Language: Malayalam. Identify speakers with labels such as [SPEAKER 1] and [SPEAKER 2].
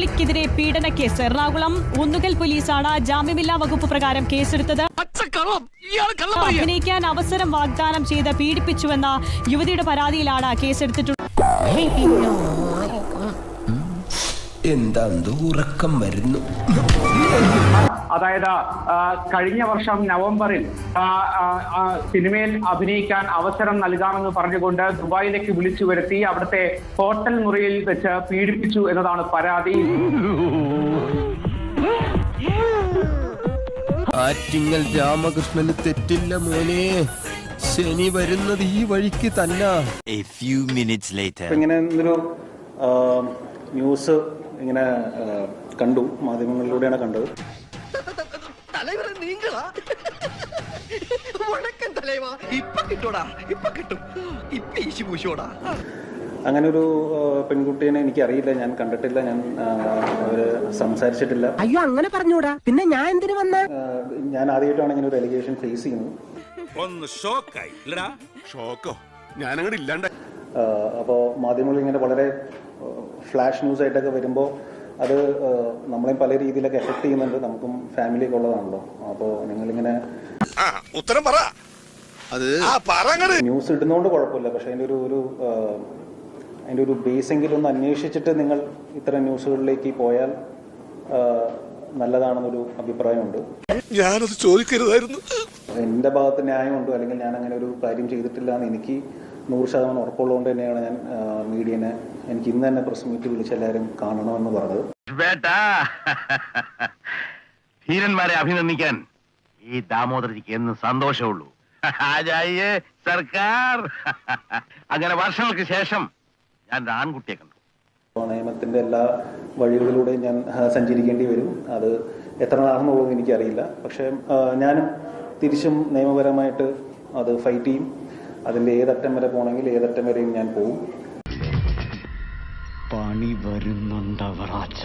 [SPEAKER 1] മതിമൂളിക്കെതിരെ പീഡന കേസ്. എറണാകുളം ഒന്നുകൽ പോലീസാണ് ജാമ്യമില്ലാ വകുപ്പ് പ്രകാരം കേസെടുത്തത്. അഭിനയിക്കാൻ അവസരം വാഗ്ദാനം ചെയ്ത് പീഡിപ്പിച്ചുവെന്ന യുവതിയുടെ പരാതിയിലാണ് കേസെടുത്തിട്ടുള്ളത്
[SPEAKER 2] എന്താ ഉറക്കം വരുന്നു.
[SPEAKER 3] അതായത് കഴിഞ്ഞ വർഷം നവംബറിൽ സിനിമയിൽ അഭിനയിക്കാൻ അവസരം നൽകാമെന്ന് പറഞ്ഞുകൊണ്ട് ദുബായിലേക്ക് വിളിച്ചു വരുത്തി അവിടുത്തെ ഹോട്ടൽ മുറിയിൽ വെച്ച് പീഡിപ്പിച്ചു എന്നതാണ് പരാതി.
[SPEAKER 2] ആറ്റിങ്ങൽ രാമകൃഷ്ണന് തെറ്റില്ല മോനെ. ശനി വരുന്നത് ഈ വഴിക്ക് തന്നെ.
[SPEAKER 4] A few minutes later.
[SPEAKER 5] ഇങ്ങനെ ഒരു ന്യൂസ് ഇങ്ങനെ കണ്ടു മാധ്യമങ്ങളിലൂടെയാണ് കണ്ടത്.
[SPEAKER 6] தலைவரை നീങ്കളാ. வணக்கம் தலைவா இப்ப കിട്ടോടാ ഇപ്പൊ കിട്ടും. ഇപ്പൊ പൂശോടാ
[SPEAKER 5] അങ്ങനെ ഒരു പെൺകുട്ടിയെ എനിക്ക് അറിയില്ല ഞാൻ കണ്ടിട്ടില്ല ഞാൻ സംസാരിച്ചിട്ടില്ല.
[SPEAKER 7] അയ്യോ അങ്ങനെ പറഞ്ഞൂടാ. പിന്നെ ഞാൻ എന്തിനു വന്ന?
[SPEAKER 5] ഞാൻ ആദ്യമായിട്ടാണ് ഇങ്ങനെ ഒരു എലിഗേഷൻ ഫേസ് ചെയ്യുന്നത്.
[SPEAKER 8] ഒന്ന് മാധ്യമങ്ങൾ
[SPEAKER 5] അപ്പോൾ ഇങ്ങനെ വളരെ ഫ്ലാഷ് ന്യൂസ് ആയിട്ടൊക്കെ വരുമ്പോ അത് നമ്മളെ നമ്മളെയും പല രീതിയിലൊക്കെ എഫക്ട് ചെയ്യുന്നുണ്ട്. നമുക്കും ഫാമിലിയൊക്കെ ഉള്ളതാണല്ലോ. അപ്പോൾ നിങ്ങളിങ്ങനെ
[SPEAKER 8] ആ ഉത്തരം പറ. അത് ആ പറങ്ങട്
[SPEAKER 5] ന്യൂസ് ഇടുന്നതുകൊണ്ട് കുഴപ്പമില്ല. പക്ഷെ അതിന്റെ ഒരു ഒരു അതിന്റെ അതിന്റെ ഒരു ബേസെങ്കിലും ഒന്ന് അന്വേഷിച്ചിട്ട് നിങ്ങൾ ഇത്തരം ന്യൂസുകളിലേക്ക് പോയാൽ നല്ലതാണെന്നൊരു അഭിപ്രായമുണ്ട്.
[SPEAKER 8] ഞാനത് ചോദിക്കരുതായിരുന്നു.
[SPEAKER 5] എന്റെ ഭാഗത്ത് ന്യായമുണ്ടോ അല്ലെങ്കിൽ ഞാൻ അങ്ങനെ ഒരു കാര്യം ചെയ്തിട്ടില്ല എന്ന് എനിക്ക് നൂറ് ശതമാനം ഉറപ്പുള്ളതുകൊണ്ട് തന്നെയാണ് ഞാൻ മീഡിയനെ എനിക്ക് ഇന്ന് തന്നെ പ്രസ് മീറ്റ് വിളിച്ച് എല്ലാവരും കാണണമെന്ന് പറഞ്ഞത്.
[SPEAKER 9] ധീരന്മാരെ അഭിനന്ദിക്കാൻ ഈ ദാമോദരജിക്ക് എന്ന് സന്തോഷമുള്ളൂ ആജായേ സർക്കാർ. അങ്ങനെ വർഷങ്ങൾക്ക് ശേഷം ഞാൻ ആൺകുട്ടിയെ കണ്ടു.
[SPEAKER 5] നിയമത്തിന്റെ എല്ലാ വഴികളിലൂടെയും ഞാൻ സഞ്ചരിക്കേണ്ടി വരും. അത് എത്ര നാളെന്നുള്ളത് എനിക്കറിയില്ല. പക്ഷേ ഞാനും തിരിച്ചും നിയമപരമായിട്ട് അത് ഫൈറ്റ് ചെയ്യും. അതിന്റെ ഏതറ്റം വരെ പോകണമെങ്കിൽ ഏതറ്റം വരെയും ഞാൻ പോകും
[SPEAKER 10] പണി വരുന്നുണ്ടവറാച്ച